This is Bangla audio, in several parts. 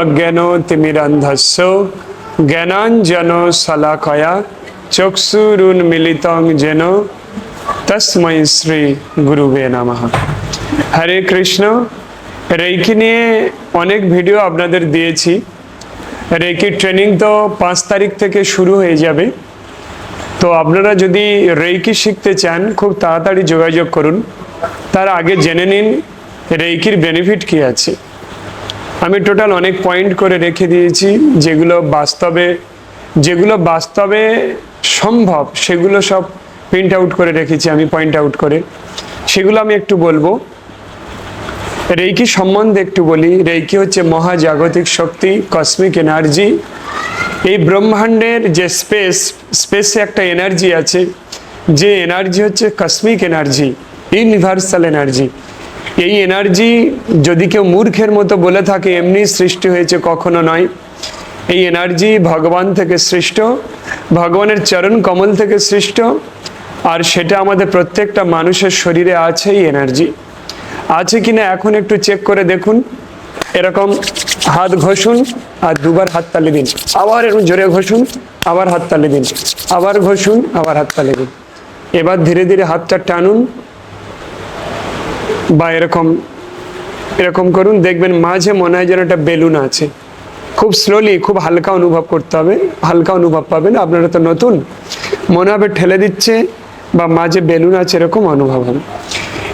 অজ্ঞান তিমিরন্ধস্য জ্ঞানাঞ্জন শলাকয়া চক্ষুরুন মিলিতং যেন। তস্মৈ শ্রী গুরুবে নমঃ। হরে কৃষ্ণ রেকি নিয়ে অনেক ভিডিও আপনাদের দিয়েছি। রেকি ট্রেনিং তো পাঁচ তারিখ থেকে শুরু হয়ে যাবে। তো আপনারা যদি রেইকি শিখতে চান, খুব তাড়াতাড়ি যোগাযোগ করুন। তার আগে জেনে নিন রেইকির বেনিফিট কি আছে। আমি টোটাল অনেক পয়েন্ট করে রেখে দিয়েছি, যেগুলো বাস্তবে যেগুলো বাস্তবে সম্ভব, সেগুলো সব প্রিন্ট আউট করে রেখেছি আমি পয়েন্ট আউট করে। সেগুলো আমি একটু বলব। রেইকি সম্বন্ধে একটু বলি। রেইকি হচ্ছে মহাজাগতিক শক্তি কসমিক এনার্জি এই ব্রহ্মাণ্ডের যে স্পেস স্পেসে একটা এনার্জি আছে। যে এনার্জি হচ্ছে কসমিক এনার্জি ইউনিভার্সাল এনার্জি এই এনার্জি যদি কেউ মূর্খের মতো বলে থাকে, এমনি সৃষ্টি হয়েছে, কখনো নয়। এই এনার্জি ভগবান থেকে সৃষ্ট, ভগবানের চরণ কমল থেকে সৃষ্ট, আর সেটা আমাদের প্রত্যেকটা মানুষের শরীরে আছে এই এনার্জি। আছে কিনা এখন একটু চেক করে দেখুন। এরকম হাত ঘষুন আর দুবার হাত তালি দিন। আবার এরকম জোরে ঘষুন, আবার হাত তালি দিন। আবার ঘষুন, আবার হাত তালি দিন। এবার ধীরে ধীরে হাতটা টানুন। বা এরকম এরকম করুন, দেখবেন মাঝে মনে হয় যেন একটা বেলুন আছে। খুব স্লোলি খুব হালকা অনুভব করতে হবে, হালকা অনুভব পাবেন। আপনারা তো নতুন, মনে হবে ঠেলে দিচ্ছে বা মাঝে বেলুন আছে, এরকম অনুভব হবে।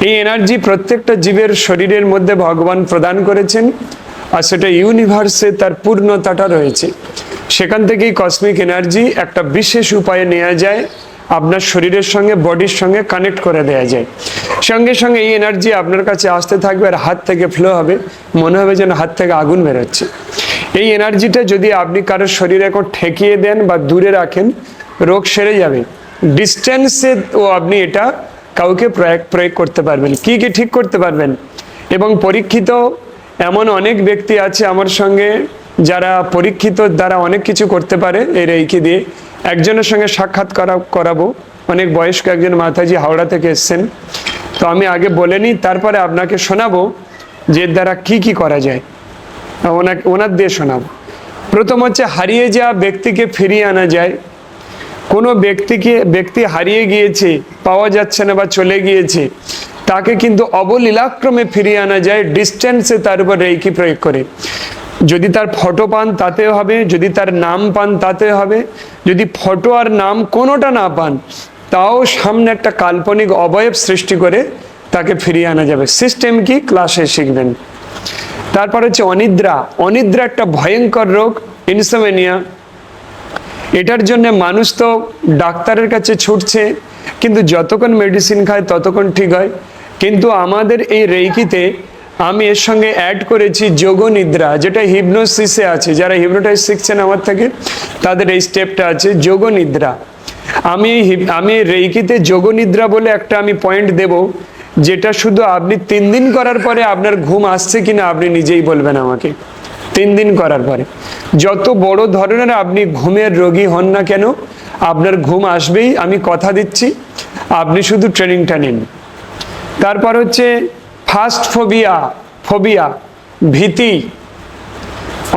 এই এনার্জি প্রত্যেকটা জীবের শরীরের মধ্যে ভগবান প্রদান করেছেন আর সেটা ইউনিভার্সে তার পূর্ণতাটা রয়েছে। সেখান থেকেই কসমিক এনার্জি একটা বিশেষ উপায়ে নেওয়া যায়। আপনার শরীরের সঙ্গে বডির সঙ্গে কানেক্ট করে দেওয়া যায়। সঙ্গে সঙ্গে এই এনার্জি আপনার কাছে আসতে থাকবে আর হাত থেকে ফ্লো হবে। মনে হবে যেন হাত থেকে আগুন বেরোচ্ছে। এই এনার্জিটা যদি আপনি কারোর শরীরে এখন ঠেকিয়ে দেন বা দূরে রাখেন, রোগ সেরে যাবে। ডিস্টেন্সে ও আপনি এটা কাউকে প্রয়োগ প্রয়োগ করতে পারবেন। কি কি ঠিক করতে পারবেন? এবং পরীক্ষিত এমন অনেক ব্যক্তি আছে আমার সঙ্গে, যারা পরীক্ষিত দ্বারা অনেক কিছু করতে পারে। এই রেইকি দিয়ে একজনের সঙ্গে সাক্ষাৎ করা করাবো। অনেক বয়স্ক একজন মাতাজি হাওড়া থেকে এসছেন। তো আমি আগে বলে নিই, তারপরে আপনাকে শোনাবো যে দ্বারা কি কি করা যায়। ওনাকে ওনার দিয়ে শোনাবো। প্রথম হচ্ছে, হারিয়ে যাওয়া ব্যক্তিকে ফিরিয়ে আনা যায়। কোনো ব্যক্তিকে ব্যক্তি হারিয়ে গিয়েছে, পাওয়া যাচ্ছে না বা চলে গিয়েছে, তাকে কিন্তু অবলীলাক্রমে ফিরিয়ে আনা যায়। ডিস্টেন্সে তার উপর রেইকি প্রয়োগ করে। যদি তার ফটো পান তাতে হবে। যদি তার নাম পান তাতে হবে। যদি ফটো আর নাম কোনোটা না পান, তাও সামনে একটা কাল্পনিক অবয়ব সৃষ্টি করে তাকে ফিরিয়ে আনা যাবে। সিস্টেম কি? ক্লাসে শিখবেন। তারপর হচ্ছে অনিদ্রা। অনিদ্রা একটা ভয়ঙ্কর রোগ ইনসোমেনিয়া এটার জন্য মানুষ তো ডাক্তারের কাছে ছুটছে, কিন্তু যতক্ষণ মেডিসিন খায়, ততক্ষণ ঠিক হয়। কিন্তু আমাদের এই রেইকিতে আমি এর সঙ্গে অ্যাড করেছি যোগ নিদ্রা যেটা হিপনোসিসে আছে। যারা হিপনোটাইজ শিখছেন আমার থেকে, তাদের এই স্টেপটা আছে যোগ নিদ্রা আমি আমি রেইকিতে যোগ নিদ্রা বলে একটা আমি পয়েন্ট দেব, যেটা শুধু আপনি তিন দিন করার পরে আপনার ঘুম আসছে কিনা আপনি নিজেই বলবেন আমাকে। তিন দিন করার পরে। যত বড় ধরনের আপনি ঘুমের রোগী হন না কেন, আপনার ঘুম আসবেই, আমি কথা দিচ্ছি, আপনি শুধু ট্রেনিংটা নিন। তারপর হচ্ছে ফার্স্ট ফোবিয়া ফোবিয়া ভীতি।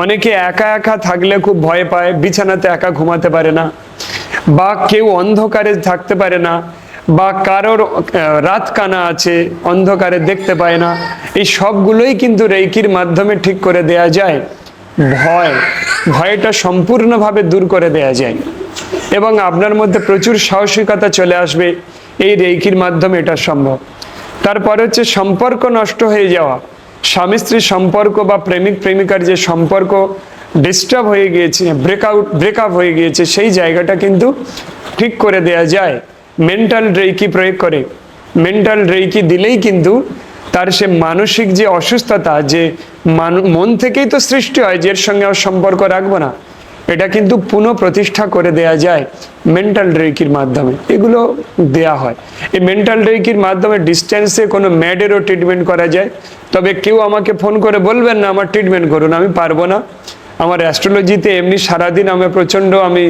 অনেকে একা একা থাকলে খুব ভয় পায়, বিছানাতে একা ঘুমাতে পারে না, বা কেউ অন্ধকারে থাকতে পারে না, বা কারোর রাত কানা আছে, অন্ধকারে দেখতে পায় না। এই সবগুলোই কিন্তু রেইকির মাধ্যমে ঠিক করে দেয়া যায়। ভয়, ভয়টা সম্পূর্ণভাবে দূর করে দেয়া যায়। এবং আপনার মধ্যে প্রচুর সাহসিকতা চলে আসবে, এই রেইকির মাধ্যমে এটা সম্ভব। তারপরে হচ্ছে সম্পর্ক নষ্ট হয়ে যাওয়া। স্বামী স্ত্রীর সম্পর্ক বা প্রেমিক প্রেমিকার যে সম্পর্ক ডিস্টার্ব হয়ে গিয়েছে ব্রেকআউট ব্রেকআপ হয়ে গিয়েছে, সেই জায়গাটা কিন্তু ঠিক করে দেয়া যায়। মেন্টাল রেইকি প্রয়োগ করে। মেন্টাল রেইকি দিলেই কিন্তু তার সে মানসিক যে অসুস্থতা, যে মান- থেকেই তো সৃষ্টি হয়, যে এর সঙ্গে সম্পর্ক রাখব না। এটা কিন্তু পুনঃ প্রতিষ্ঠা করে দেয়া যায় মেন্টাল রেকির মাধ্যমে। এগুলো দেয়া হয়। এই মেন্টাল রেকির মাধ্যমে ডিস্টেন্সে কোনো ম্যাডেরও ট্রিটমেন্ট করা যায়। তবে কেউ আমাকে ফোন করে বলবেন না, আমার ট্রিটমেন্ট করুন, আমি পারব না। আমার অ্যাস্ট্রোলজিতে এমনি সারাদিন আমি প্রচণ্ড আমি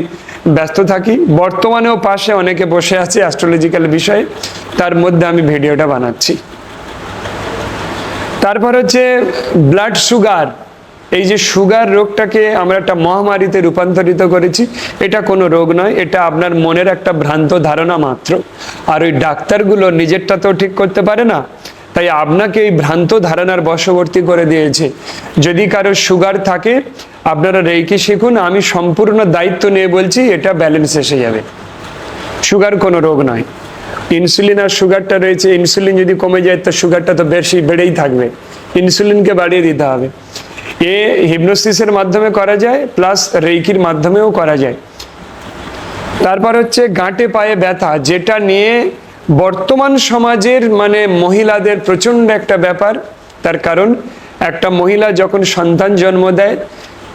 ব্যস্ত থাকি। বর্তমানেও পাশে অনেকে বসে আছে অ্যাস্ট্রোলজিক্যাল বিষয়ে। তার মধ্যে আমি ভিডিওটা বানাচ্ছি। তারপর হচ্ছে ব্লাড সুগার এই যে সুগার রোগটাকে আমরা একটা মহামারীতে রূপান্তরিত করেছি, এটা কোনো রোগ নয়, এটা আপনার মনের একটা ভ্রান্ত ধারণা মাত্র। আর ওই ডাক্তারগুলো নিজেরটা তো ঠিক করতে পারে না, তাই আপনাকে এই ভ্রান্ত ধারণার বশবর্তী করে দিয়েছে। যদি কারও সুগার থাকে, আপনারা রেইকি শিখুন, আমি সম্পূর্ণ দায়িত্ব নিয়ে বলছি, এটা ব্যালেন্স এসে যাবে। সুগার কোনো রোগ নয়। ইনসুলিন আর সুগারটা রয়েছে, ইনসুলিন যদি কমে যায়, তো সুগারটা তো বেশি বেড়েই থাকবে। ইনসুলিনকে বাড়িয়ে দিতে হবে। এ হিপনোসিসের মাধ্যমে করা যায়, প্লাস রেইকির মাধ্যমেও করা যায়। তারপর হচ্ছে গাঁটে পায়ে ব্যথা, যেটা নিয়ে বর্তমান সমাজের মানে মহিলাদের প্রচণ্ড একটা ব্যাপার। তার কারণ, একটা মহিলা যখন সন্তান জন্ম দেয়,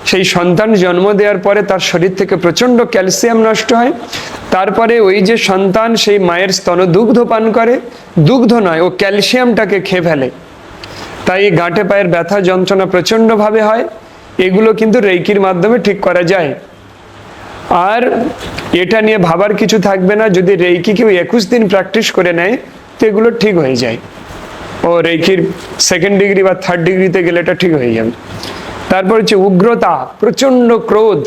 সেই সন্তান জন্ম দেওয়ার পরে তার শরীর থেকে প্রচণ্ড ক্যালসিয়াম নষ্ট হয়। তারপরে ওই যে সন্তান সেই মায়ের স্তন দুগ্ধ পান করে, দুগ্ধ নয়, ও ক্যালসিয়ামটাকে খেয়ে ফেলে। তাই গাঁটে পায়ের ব্যথা যন্ত্রণা প্রচণ্ডভাবে হয়। এগুলো কিন্তু রেইকির মাধ্যমে ঠিক করা যায়। আর এটা নিয়ে ভাবার কিছু থাকবে না, যদি রেইকি কেউ একুশ দিন প্র্যাকটিস করে নেয়, তো এগুলো ঠিক হয়ে যায়। ও রেইকির সেকেন্ড ডিগ্রি বা থার্ড ডিগ্রিতে গেলে এটা ঠিক হয়ে যাবে। তারপর হচ্ছে উগ্রতা, প্রচণ্ড ক্রোধ,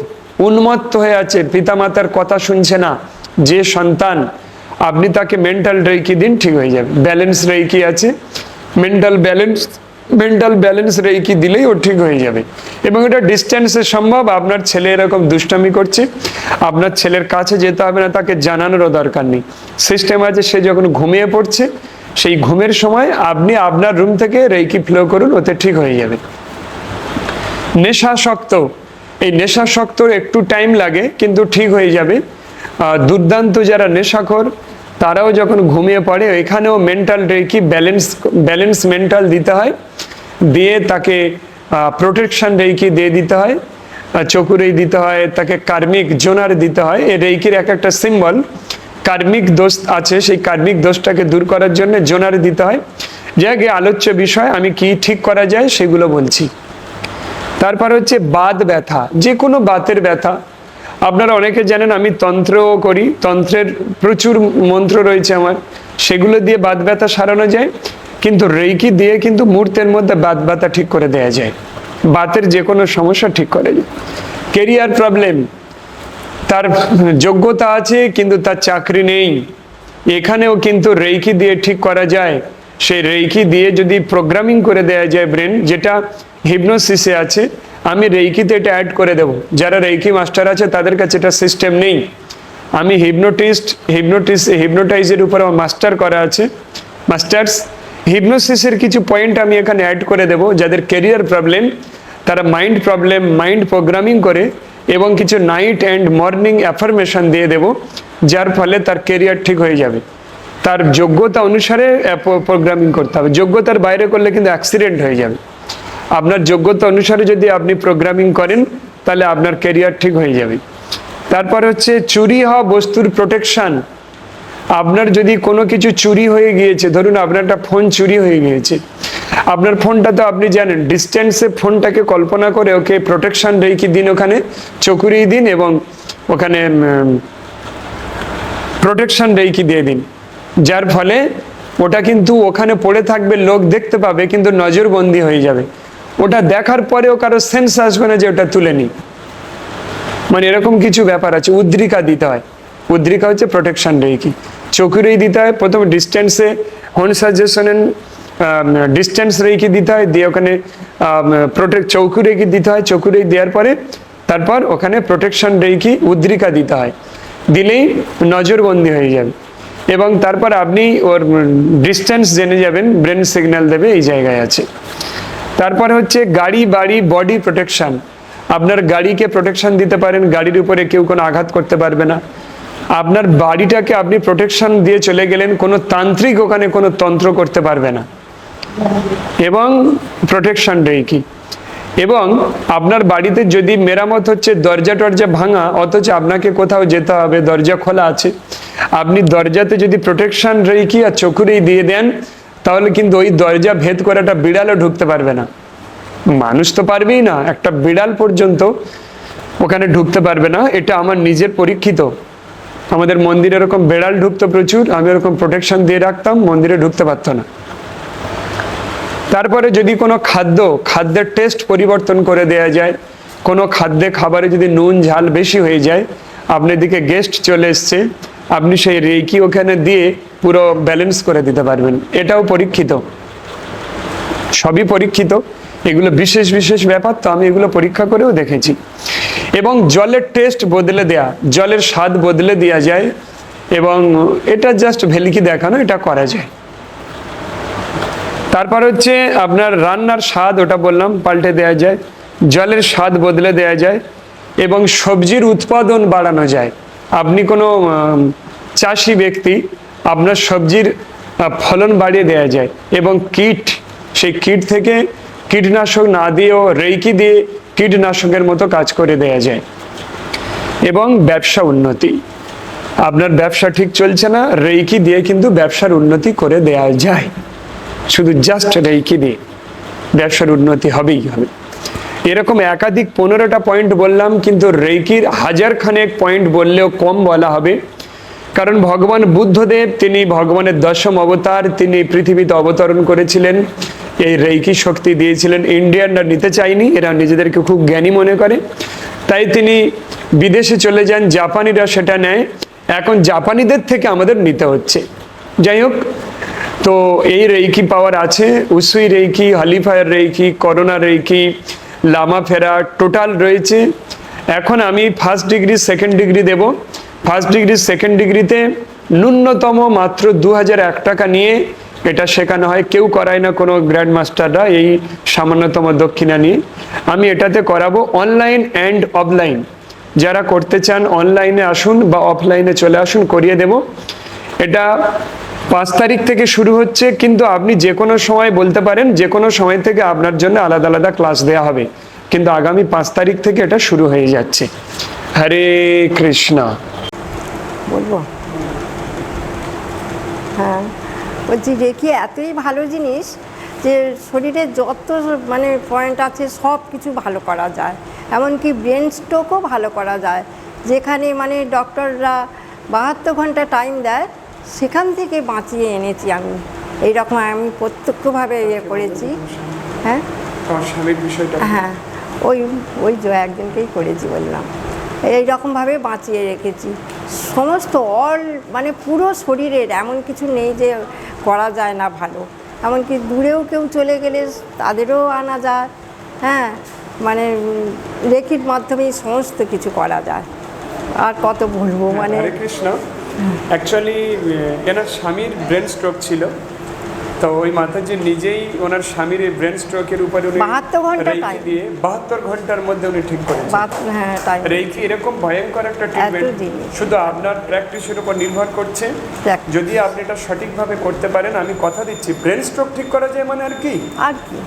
উন্মত্ত হয়ে আছে, পিতামাতার কথা শুনছে না, যে সন্তান, আপনি তাকে মেন্টাল রেইকি দিন, ঠিক হয়ে যাবে। ব্যালেন্স রেইকি আছে। Mental balance mental balance reiki দিলেই ও ঠিক হয়ে যাবে। এবং এটা ডিস্টেন্সে সম্ভব, আপনার ছেলে এরকম দুষ্টামি করছে, আপনার ছেলের কাছে যেতে হবে না, তাকে জানানোরও দরকার নেই। সিস্টেম আছে, সে যখন ঘুমিয়ে পড়ছে, সেই ঘুমের সময় আপনি আপনার রুম থেকে রেইকি ফ্লো করুন, ওতে ঠিক হয়ে যাবে। নেশাসক্ত, এই নেশাসক্ত একটু টাইম লাগে, কিন্তু ঠিক হয়ে যাবে। দুর্দান্ত যারা নেশাখোর তারাও যখন ঘুমিয়ে পড়ে এখানেও mental reiki balance balance mental দিতে হয়। দিয়ে তাকে প্রোটেকশন রেকি দিয়ে দিতে হয়? চকুরেই দিতে হয়, তাকে কার্মিক জোনার দিতে হয়। এই রেকির এক একটা সিম্বল কার্মিক দোষ আছে, সেই কার্মিক দোষটাকে দূর করার জন্য জোনার দিতে হয়। যে যাকে আলোচ্য বিষয়, আমি কি ঠিক করা যায় সেগুলো বলছি। তারপর হচ্ছে বাত ব্যথা যে কোনো বাতের ব্যথা। আপনারা অনেকে জানেন আমি তন্ত্রও করি, তন্ত্রের প্রচুর মন্ত্র রয়েছে আমার। সেগুলো দিয়ে বাত ব্যথা সারানো যায়, কিন্তু রেইকি দিয়ে কিন্তু মুহূর্তের মধ্যে বাত ব্যথা ঠিক করে দেওয়া যায়। বাতের যে কোনো সমস্যা ঠিক করে যায় কেরিয়ার প্রবলেম, তার যোগ্যতা আছে, কিন্তু তার চাকরি নেই। এখানেও কিন্তু রেইকি দিয়ে ঠিক করা যায়। সেই রেইকি দিয়ে যদি প্রোগ্রামিং করে দেওয়া যায় ব্রেন যেটা হিপনোসিসে আছে আমি রেইকিতে এটা অ্যাড করে দেব। যারা রেইকি মাস্টার আছে, তাদের কাছে এটা সিস্টেম নেই। আমি হিপনোটিস্ট হিপনোটিস হিপনোটাইজের উপর আমার মাস্টার করা আছে। মাস্টার্স হিপনোসিসের কিছু পয়েন্ট আমি এখানে অ্যাড করে দেব, যাদের কেরিয়ার প্রবলেম তারা মাইন্ড প্রবলেম মাইন্ড প্রোগ্রামিং করে এবং কিছু নাইট অ্যান্ড মর্নিং অ্যাফার্মেশন দিয়ে দেব, যার ফলে তার কেরিয়ার ঠিক হয়ে যাবে। তার যোগ্যতা অনুসারে প্রোগ্রামিং করতে হবে। যোগ্যতার বাইরে করলে কিন্তু অ্যাক্সিডেন্ট হয়ে যাবে। আপনার যোগ্যতা অনুসারে যদি আপনি প্রোগ্রামিং করেন, তাহলে আপনার কেরিয়ার ঠিক হয়ে যাবে। তারপর হচ্ছে চুরি হওয়া বস্তুর প্রোটেকশন আপনার যদি কোনো কিছু চুরি হয়ে গিয়েছে, ধরুন আপনার একটা ফোন চুরি হয়ে গিয়েছে। আপনার ফোনটা তো আপনি জানেন ডিস্টেন্সে ফোনটাকে কল্পনা করে, ওকে প্রোটেকশন রেখে দিন ওখানে চকুরি দিন এবং ওখানে প্রোটেকশন রেখে দিয়ে দিন। যার ফলে ওটা কিন্তু ওখানে পড়ে থাকবে, লোক দেখতে পাবে, কিন্তু নজরবন্দি হয়ে যাবে। ওটা দেখার পরেও কারও সেন্স আসবে না যে ওটা তুলে নিই। মানে এরকম কিছু ব্যাপার আছে, উদ্রিকা দিতে হয়। উদ্রিকা হচ্ছে প্রোটেকশন রেখি। চকুরেই দিতে হয়, প্রথমে ডিস্টেন্সে হোন সাজেশনের ডিস্টেন্স রেখে দিতে হয়, দিয়ে ওখানে প্রোটেক্ট চৌকু রেখে দিতে হয়। চৌকুরে দেওয়ার পরে তারপর ওখানে প্রোটেকশন রেখি উদ্রিকা দিতে হয়। দিলেই নজরবন্দি হয়ে যাবে। এবং তারপর আপনি ওর ডিস্টেন্স জেনে যাবেন ব্রেন সিগন্যাল দেবে এই জায়গায় আছে। তারপরে হচ্ছে গাড়ি, বাড়ি বডি প্রোটেকশন আপনার গাড়িকে প্রোটেকশন দিতে পারেন, গাড়ির উপরে কেউ কোনো আঘাত করতে পারবে না। আপনার বাড়িটাকে আপনি প্রোটেকশন দিয়ে চলে গেলেন, কোনো তান্ত্রিক ওখানে কোনো তন্ত্র করতে পারবে না। এবং প্রোটেকশন কি? এবং আপনার বাড়িতে যদি মেরামত হচ্ছে দরজা টরজা ভাঙা, অথচ আপনাকে কোথাও যেতে হবে, দরজা খোলা আছে, আপনি দরজাতে যদি প্রোটেকশন রেখি আর চকুরেই দিয়ে দেন তাহলে কিন্তু ওই দরজা ভেদ করে একটা বিড়ালও ঢুকতে পারবে না। মানুষ তো পারবেই না, একটা বিড়াল পর্যন্ত ওখানে ঢুকতে পারবে না, এটা আমার নিজের পরীক্ষিত। আমাদের মন্দিরে এরকম বেড়াল ঢুকতো প্রচুর, আমি এরকম প্রোটেকশন দিয়ে রাখতাম, মন্দিরে ঢুকতে পারতো না। তারপরে যদি কোনো খাদ্য, খাদ্যের টেস্ট পরিবর্তন করে দেয়া যায়, কোনো খাদ্যে খাবারে যদি নুন, ঝাল বেশি হয়ে যায়, আপনার দিকে গেস্ট চলে এসছে আপনি সেই রেকি ওখানে দিয়ে পুরো ব্যালেন্স করে দিতে পারবেন। এটাও পরীক্ষিত। সবই পরীক্ষিত। এগুলো বিশেষ বিশেষ ব্যাপার, তো আমি এগুলো পরীক্ষা করেও দেখেছি। এবং জলের টেস্ট বদলে দেয়া, জলের স্বাদ বদলে দেওয়া যায় এবং এটা জাস্ট ভেলিকি দেখানো, এটা করা যায়। তারপর হচ্ছে আপনার রান্নার স্বাদ, ওটা বললাম, পাল্টে দেওয়া যায়। জলের স্বাদ বদলে দেওয়া যায় এবং সবজির উৎপাদন বাড়ানো যায়। আপনি কোনো চাষি ব্যক্তি, আপনার সবজির ফলন বাড়িয়ে দেওয়া যায় এবং কীট, সেই কীট থেকে কীটনাশক না দিয়েও রেইকি দিয়ে কীটনাশকের মতো কাজ করে দেওয়া যায় এবং ব্যবসা উন্নতি। আপনার ব্যবসা ঠিক চলছে না, রেইকি দিয়ে কিন্তু ব্যবসার উন্নতি করে দেওয়া যায়। শুধু জাস্ট রেইকি দিয়ে ব্যবসার উন্নতি হবেই হবে। এরকম একাধিক পনেরোটা পয়েন্ট বললাম, কিন্তু রেইকির হাজার খানেক পয়েন্ট বললেও কম বলা হবে। কারণ ভগবান বুদ্ধদেব, তিনি ভগবানের দশম অবতার, তিনি পৃথিবীতে অবতরণ করেছিলেন। এই রেইকি শক্তি দিয়েছিলেন। ইন্ডিয়ানরা নিতে চায়নি, এরা নিজেদেরকে খুব জ্ঞানী মনে করে। তাই তিনি বিদেশে চলে যান, জাপানিরা সেটা নেয়। এখন জাপানিদের থেকে আমাদের নিতে হচ্ছে। যাই হোক, তো এই রেইকি পাওয়ার আছে। Usui reiki holy fire reiki Karuna reiki Lama ফেরা টোটাল রয়েছে। এখন আমি ফার্স্ট ডিগ্রি সেকেন্ড ডিগ্রি দেব। ফার্স্ট ডিগ্রি সেকেন্ড ডিগ্রিতে ন্যূনতম মাত্র দু হাজার এক টাকা নিয়ে এটা শেখানো হয়। কেউ করায় না কোনো গ্র্যান্ড মাস্টাররা এই সামান্যতম দক্ষিণা নিয়ে। আমি এটাতে করাবো অনলাইন অ্যান্ড অফলাইন যারা করতে চান অনলাইনে আসুন বা অফলাইনে চলে আসুন, করিয়ে দেব। এটা পাঁচ তারিখ থেকে শুরু হচ্ছে, কিন্তু আপনি যে কোনো সময় বলতে পারেন, যে কোনো সময় থেকে আপনার জন্য আলাদা আলাদা ক্লাস দেওয়া হবে। কিন্তু আগামী পাঁচ তারিখ থেকে এটা শুরু হয়ে যাচ্ছে। হরে কৃষ্ণা। বলব? হ্যাঁ বলছি রেখি এতই ভালো জিনিস যে শরীরে যত মানে পয়েন্ট আছে সব কিছু ভালো করা যায়। এমনকি ব্রেন স্ট্রোকও ভালো করা যায়। যেখানে মানে ডক্টররা বাহাত্তর ঘণ্টা টাইম দেয় সেখান থেকে বাঁচিয়ে এনেছি আমি। এইরকম আমি প্রত্যক্ষভাবে ইয়ে করেছি। হ্যাঁ? স্বামীর বিষয়টা? হ্যাঁ। ওই ওই একজনকেই করেছি বললাম। এই রকমভাবে বাঁচিয়ে রেখেছি। সমস্ত অল মানে পুরো শরীরের এমন কিছু নেই যে করা যায় না ভালো। এমনকি দূরেও কেউ চলে গেলে তাদেরও আনা যায়। হ্যাঁ? মানে রেখির মাধ্যমেই সমস্ত কিছু করা যায়। আর কত বলব? মানে কৃষ্ণ। অ্যাকচুয়ালি এনার স্বামীর ব্রেন স্ট্রোক ছিল। তো ওই মাতাজি নিজেই ওনার স্বামীর এই ব্রেন স্ট্রোকের উপরে উনি 72 ঘণ্টা দিয়ে বাহাত্তর ঘণ্টার মধ্যে উনি ঠিক করেছেন। বাত হ্যাঁ এরকম ভয়ঙ্কর একটা ট্রিটমেন্ট শুধু আপনার প্র্যাকটিসের উপর নির্ভর করছে। যদি আপনি এটা সঠিকভাবে করতে পারেন আমি কথা দিচ্ছি ব্রেন স্ট্রোক ঠিক করা যায় মানে আর কি? আর কি।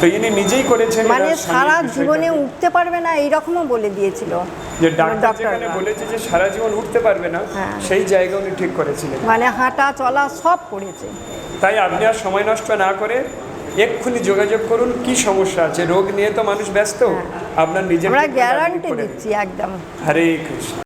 তো ইনি নিজেই করেছেন মানে সারা জীবনে উঠতে পারবে না এইরকমও বলে দিয়েছিল। যে ডাক্তার ডক্টররা। যেখানে বলেছে যে সারা জীবন উঠতে পারবে না হ্যাঁ। সেই জায়গা উনি ঠিক করেছিলেন। মানে হাঁটা চলা সব করেছে। তাই আপনি আর সময় নষ্ট না করে এক্ষুনি যোগাযোগ করুন কি সমস্যা আছে? রোগ নিয়ে তো মানুষ ব্যস্ত। আপনার নিজের আমরা গ্যারান্টি দিচ্ছি একদম। হরে কৃষ্ণ।